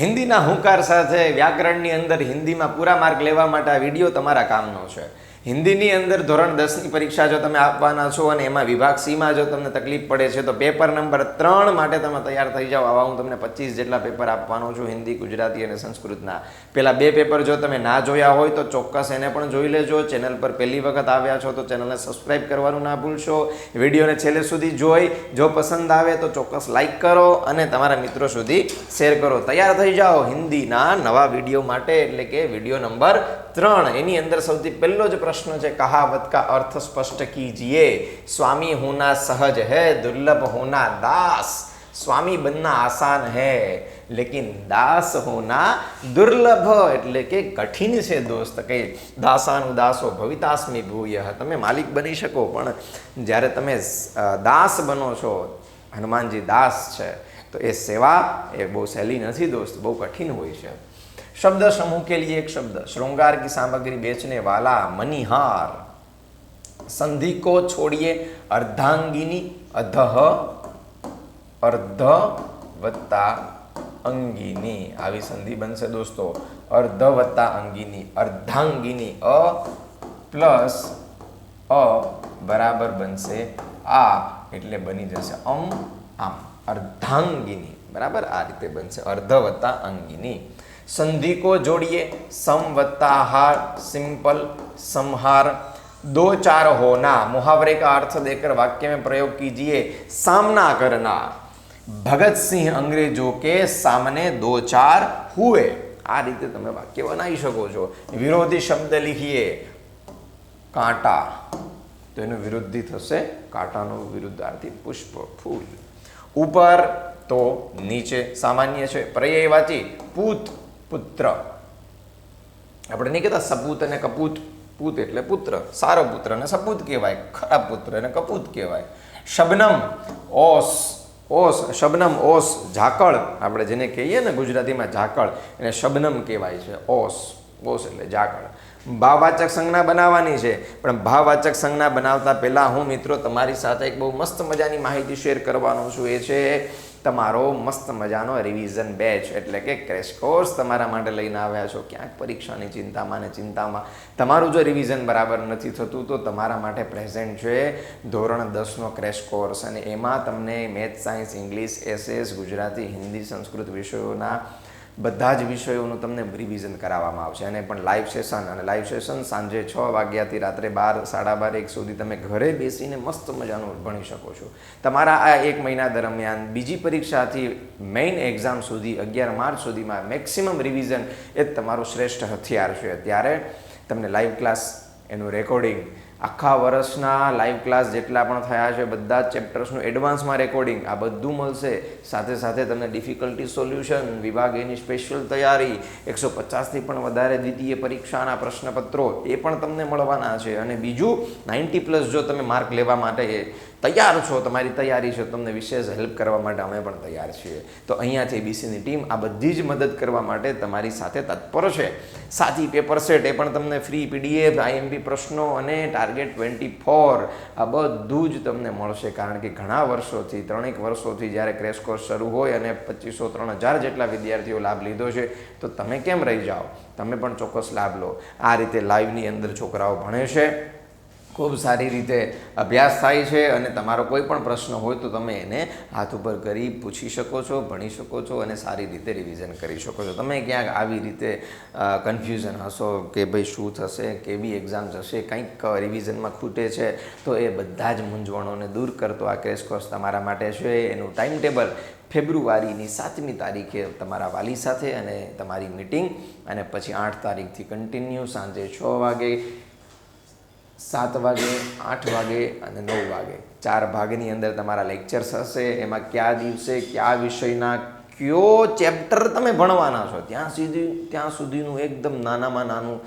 હિન્દીના હુંકાર સાથે વ્યાકરણની અંદર હિન્દીમાં પૂરા માર્ક લેવા માટે આ વીડિયો તમારા કામનો છે. હિન્દીની અંદર ધોરણ દસની પરીક્ષા જો તમે આપવાના છો અને એમાં વિભાગ સીમાં જો તમને તકલીફ પડે છે, તો પેપર નંબર ત્રણ માટે તમે તૈયાર થઈ જાઓ. આવા હું તમને પચીસ જેટલા પેપર આપવાનો છું, હિન્દી, ગુજરાતી અને સંસ્કૃતના. પેલા બે પેપર જો તમે ના જોયા હોય, તો ચોક્કસ એને પણ જોઈ લેજો. ચેનલ પર પહેલી વખત આવ્યા છો, તો ચેનલને સબસ્ક્રાઇબ કરવાનું ના ભૂલશો. વિડીયોને છેલ્લે સુધી જોઈ. જો પસંદ આવે, તો ચોક્કસ લાઈક કરો અને તમારા મિત્રો સુધી શેર કરો. તૈયાર થઈ જાઓ હિન્દીના નવા વીડિયો માટે, એટલે કે વીડિયો નંબર ત્રણ. એની અંદર સૌથી પહેલો જ પ્રશ્ન છે, કહાવત કા અર્થ સ્પષ્ટ કીજીએ? સ્વામી હોના સહજ હે, દુર્લભ હોના દાસ. સ્વામી બનના આસાન હે, લેકિન દાસ હોના દુર્લભ, એટલે કે કઠિન છે દોસ્ત, કે દાસાનું દાસો ભવિતાસ્મી ભૂય. તમે માલિક બની શકો, પણ જ્યારે તમે દાસ બનો છો, હનુમાનજી દાસ છે, તો એ સેવા એ બહુ સહેલી નથી દોસ્ત, બહુ કઠિન હોય છે. शब्द समूह के लिए एक शब्द श्रृंगार की सामग्री बेचने वाला मनिहार संधि को छोड़िए अर्धांगिनी अधह अर्ध वत्ता અંગીની આવી સંધિ બનશે દોસ્તો અર્ધ વત્તા અંગીની અર્ધાંગીની અ પ્લસ અ બરાબર બનશે આ એટલે બની જશે અમ આમ અર્ધાંગીની બરાબર આ રીતે બનશે અર્ધ વત્તા અંગીની संधि को जोड़िए सम वत्ता हार सिंपल संहार दो चार होना मुहावरे का अर्थ देकर वाक्य में प्रयोग कीजिए सामना करना भगत सिंह अंग्रेजों के सामने दो चार हुए આ રીતે તમે વાક્ય બનાવી શકો છો વિરોધી શબ્દ લીખીએ કાંટા તો એનું વિરુદ્ધી થશે કાંટાનો વિરુદ્ધાર્થી પુષ્પ ફૂલ ઉપર તો નીચે સામાન્ય છે પર્યાયવાચી પૂત પુત્ર. આપણે નહીં કહેતા સપૂત અને કપૂત, પૂત એટલે પુત્ર. સારો પુત્ર અને સપૂત કહેવાય, ખરાબ પુત્ર અને કપૂત કહેવાય. શબનમ, ઓસ ઓસ, શબનમ, ઓસ, ઝાકળ. આપણે જેને કહીએ ને ગુજરાતીમાં ઝાકળ, એને શબનમ કહેવાય છે. ઓસ ઓસ એટલે ઝાકળ. ભાવવાચક સંજ્ઞા બનાવવાની છે. પણ ભાવવાચક સંજ્ઞા બનાવતા પહેલાં હું મિત્રો તમારી સાથે એક બહુ મસ્ત મજાની માહિતી શેર કરવાનો છું. એ છે તમારો મસ્ત મજાનો રિવિઝન બેચ એટલે કે ક્રેશ કોર્સ તમારા માટે લઈને આવ્યા છો. ક્યાંક પરીક્ષાની ચિંતામાં ને ચિંતામાં. તમારું જો રિવિઝન બરાબર નથી થતું તો તમારા માટે પ્રેઝન્ટ છે ધોરણ દસનો ક્રેશ કોર્સ અને એમાં તમને math science English SS Gujarati, Hindi, Sanskrit વિષયોના બધા જ વિષયોનું તમને રિવિઝન કરાવવામાં આવશે. અને પણ લાઈવ સેશન અને લાઈવ સેશન સાંજે છ વાગ્યાથી રાત્રે બાર, સાડા બાર, એક સુધી તમે ઘરે બેસીને મસ્ત મજાનું ભણી શકો છો. તમારા આ એક મહિના દરમિયાન બીજી પરીક્ષાથી મેઇન એક્ઝામ સુધી, અગિયાર માર્ચ સુધીમાં મેક્સિમમ રિવિઝન એ તમારું શ્રેષ્ઠ હથિયાર છે. ત્યારે તમને લાઈવ ક્લાસ એનું રેકોર્ડિંગ આખા વર્ષના લાઈવ ક્લાસ જેટલા પણ થયા છે, બધા જ ચેપ્ટર્સનું એડવાન્સમાં રેકોર્ડિંગ આ બધું મળશે. સાથે સાથે તમને ડિફિકલ્ટી સોલ્યુશન વિભાગ એની સ્પેશિયલ તૈયારી, એકસો પચાસથી પણ વધારે દ્વિતીય પરીક્ષાના પ્રશ્નપત્રો, એ પણ તમને મળવાના છે. અને બીજું નાઇન્ટી પ્લસ જો તમે માર્ક લેવા માટે તૈયાર છો, તમારી તૈયારી છે, તમને વિશેષ હેલ્પ કરવા માટે અમે પણ તૈયાર છીએ. તો અહીંયાથી બીસીની ટીમ આ બધી જ મદદ કરવા માટે તમારી સાથે તત્પર છે. સાથી પેપર સેટ એ પણ તમને ફ્રી પીડીએફ આઈએમપી પ્રશ્નો અને ટાર્ગેટ ટ્વેન્ટી ફોર આ બધું જ તમને મળશે. કારણ કે ઘણા વર્ષોથી, ત્રણેક વર્ષોથી જ્યારે ક્રેશ કોર્સ શરૂ હોય અને પચીસો ત્રણ હજાર જેટલા વિદ્યાર્થીઓ લાભ લીધો છે, તો તમે કેમ રહી જાઓ? તમે પણ ચોક્કસ લાભ લો. આ રીતે લાઈવની અંદર છોકરાઓ ભણે છે. ખૂબ સારી રીતે અભ્યાસ થાય છે અને તમારો કોઈ પણ પ્રશ્ન હોય તો તમે એને હાથ ઉપર કરી પૂછી શકો છો, ભણી શકો છો અને સારી રીતે રિવિઝન કરી શકો છો. તમે ક્યાંક આવી રીતે કન્ફ્યુઝન હશો કે ભાઈ શું થશે કેવી એક્ઝામ જશે કંઈક રિવિઝનમાં ખૂટે છે, તો એ બધા જ મૂંઝવણોને દૂર કરતો આ ક્રેશ કોર્સ તમારા માટે છે. એનું ટાઈમ ટેબલ ફેબ્રુઆરીની સાતમી તારીખે તમારા વાલી સાથે અને તમારી મિટિંગ અને પછી આઠ તારીખથી કન્ટિન્યુ સાંજે છ વાગે સાત વાગે, આઠ વાગે અને નવ વાગે. ચાર ભાગની અંદર તમારા લેક્ચર્સ હશે. એમાં કયા દિવસે, કયા વિષયના કયો ચેપ્ટર તમે ભણવાના છો? ત્યાં સુધી, ત્યાં સુધીનું એકદમ નાનામાં નાનું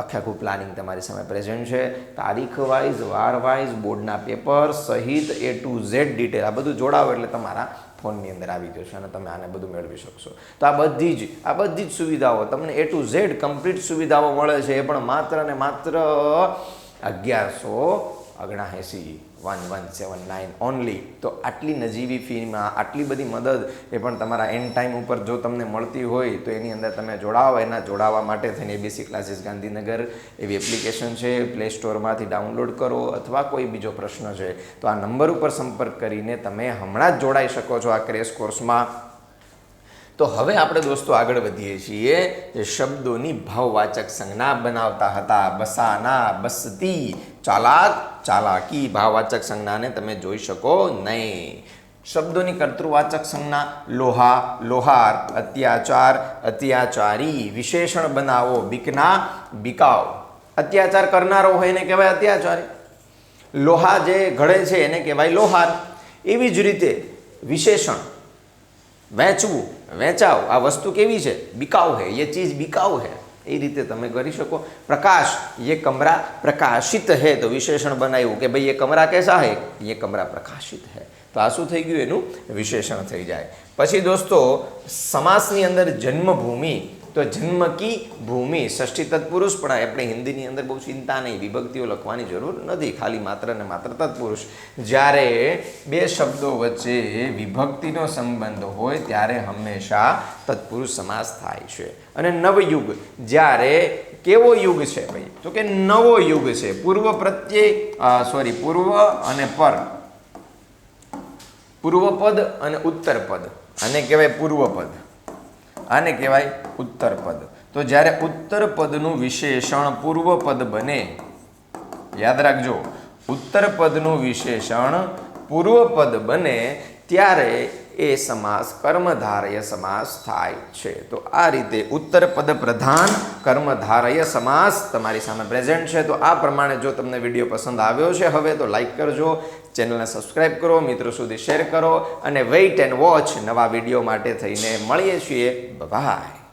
આખે આખું પ્લાનિંગ તમારી સામે પ્રેઝન્ટ છે. તારીખ વાઇઝ વાર વાઇઝ બોર્ડના પેપર સહિત એ ટુ ઝેડ ડિટેલ આ બધું જોડાવો એટલે તમારા ફોનની અંદર આવી જશે અને તમે આને બધું મેળવી શકશો. તો આ બધી જ, આ બધી જ સુવિધાઓ તમને એ ટુ ઝેડ કમ્પ્લીટ સુવિધાઓ મળે છે. એ પણ માત્ર ને માત્ર અગિયારસો ઓગણએંસી one one seven nine only તો આટલી નજીવી ફીમાં, આટલી બધી મદદ એ પણ તમારા એન્ડ ટાઈમ ઉપર જો તમને મળતી હોય, તો એની અંદર તમે જોડાવો એના જોડાવા માટે થઈને એબીસી ક્લાસીસ ગાંધીનગર એવી એપ્લિકેશન છે. પ્લે સ્ટોરમાંથી ડાઉનલોડ કરો અથવા કોઈ બીજો પ્રશ્ન છે, તો આ નંબર ઉપર સંપર્ક કરીને તમે હમણાં જ જોડાઈ શકો છો આ ક્રેશ કોર્સમાં તો હવે આપણે દોસ્તો આગળ વધીએ છીએ. જે શબ્દોની ભાવવાચક સંજ્ઞા બનાવતા હતા. બસાના બસતી. ચાલાક ચાલાકી ભાવવાચક સંજ્ઞાને તમે જોઈ શકો નહીં. શબ્દોની કર્તૃવાચક સંજ્ઞા, લોહા, લોહાર, અત્યાચાર, અત્યાચારી, વિશેષણ બનાવો, બીકના બિકાવ અત્યાચાર કરનારો હોય એને કહેવાય અત્યાચારી. લોહા જે ઘડે છે એને કહેવાય લોહાર. એવી જ રીતે વિશેષણ વહેંચવું વહેંચાવ આ વસ્તુ કેવી છે? બિકાવ હે યે ચીજ બિકાવ હે. એ રીતે તમે કરી શકો પ્રકાશ ये कमरा प्रकाशित है તો વિશેષણ બનાવ્યું કે ભાઈ ये कमरा कैसा है ये कमरा प्रकाशित है તો આ શું થઈ ગયું એનું વિશેષણ થઈ જાય પછી દોસ્તો સમાસની અંદર જન્મભૂમિ તો જન્મકી ભૂમિ? ષષ્ઠી તત્પુરુષ. પણ આપણે હિન્દીની અંદર બહુ ચિંતા નહીં. વિભક્તિઓ લખવાની જરૂર નથી. ખાલી માત્ર ને માત્ર તત્પુરુષ. જ્યારે બે શબ્દો વચ્ચે વિભક્તિનો સંબંધ હોય, ત્યારે હંમેશા તત્પુરુષ સમાસ થાય છે. અને નવયુગ જ્યારે કેવો યુગ છે ભાઈ? તો કે નવો યુગ છે. પૂર્વ પ્રત્યે સોરી પૂર્વ અને પર. પૂર્વપદ અને ઉત્તરપદ આને કહેવાય પૂર્વપદ આને કહેવાય ઉત્તર પદ. તો જ્યારે ઉત્તરપદનું વિશેષણ પૂર્વપદ બને, યાદ રાખજો ઉત્તરપદનું વિશેષણ પૂર્વપદ બને ત્યારે એ સમાસ કર્મધારય સમાસ થાય છે. તો આ રીતે ઉત્તર પદ પ્રધાન કર્મધારય સમાસ તમારી સામે પ્રેઝન્ટ છે. તો આ પ્રમાણે જો તમને વીડિયો પસંદ આવ્યો છે, હવે તો લાઈક કરજો, ચેનલને સબસ્ક્રાઈબ કરો, મિત્રો સુધી શેર કરો, અને વેઇટ એન્ડ વોચ નવા વીડિયો માટે થઈને મળીએ છીએ. બાય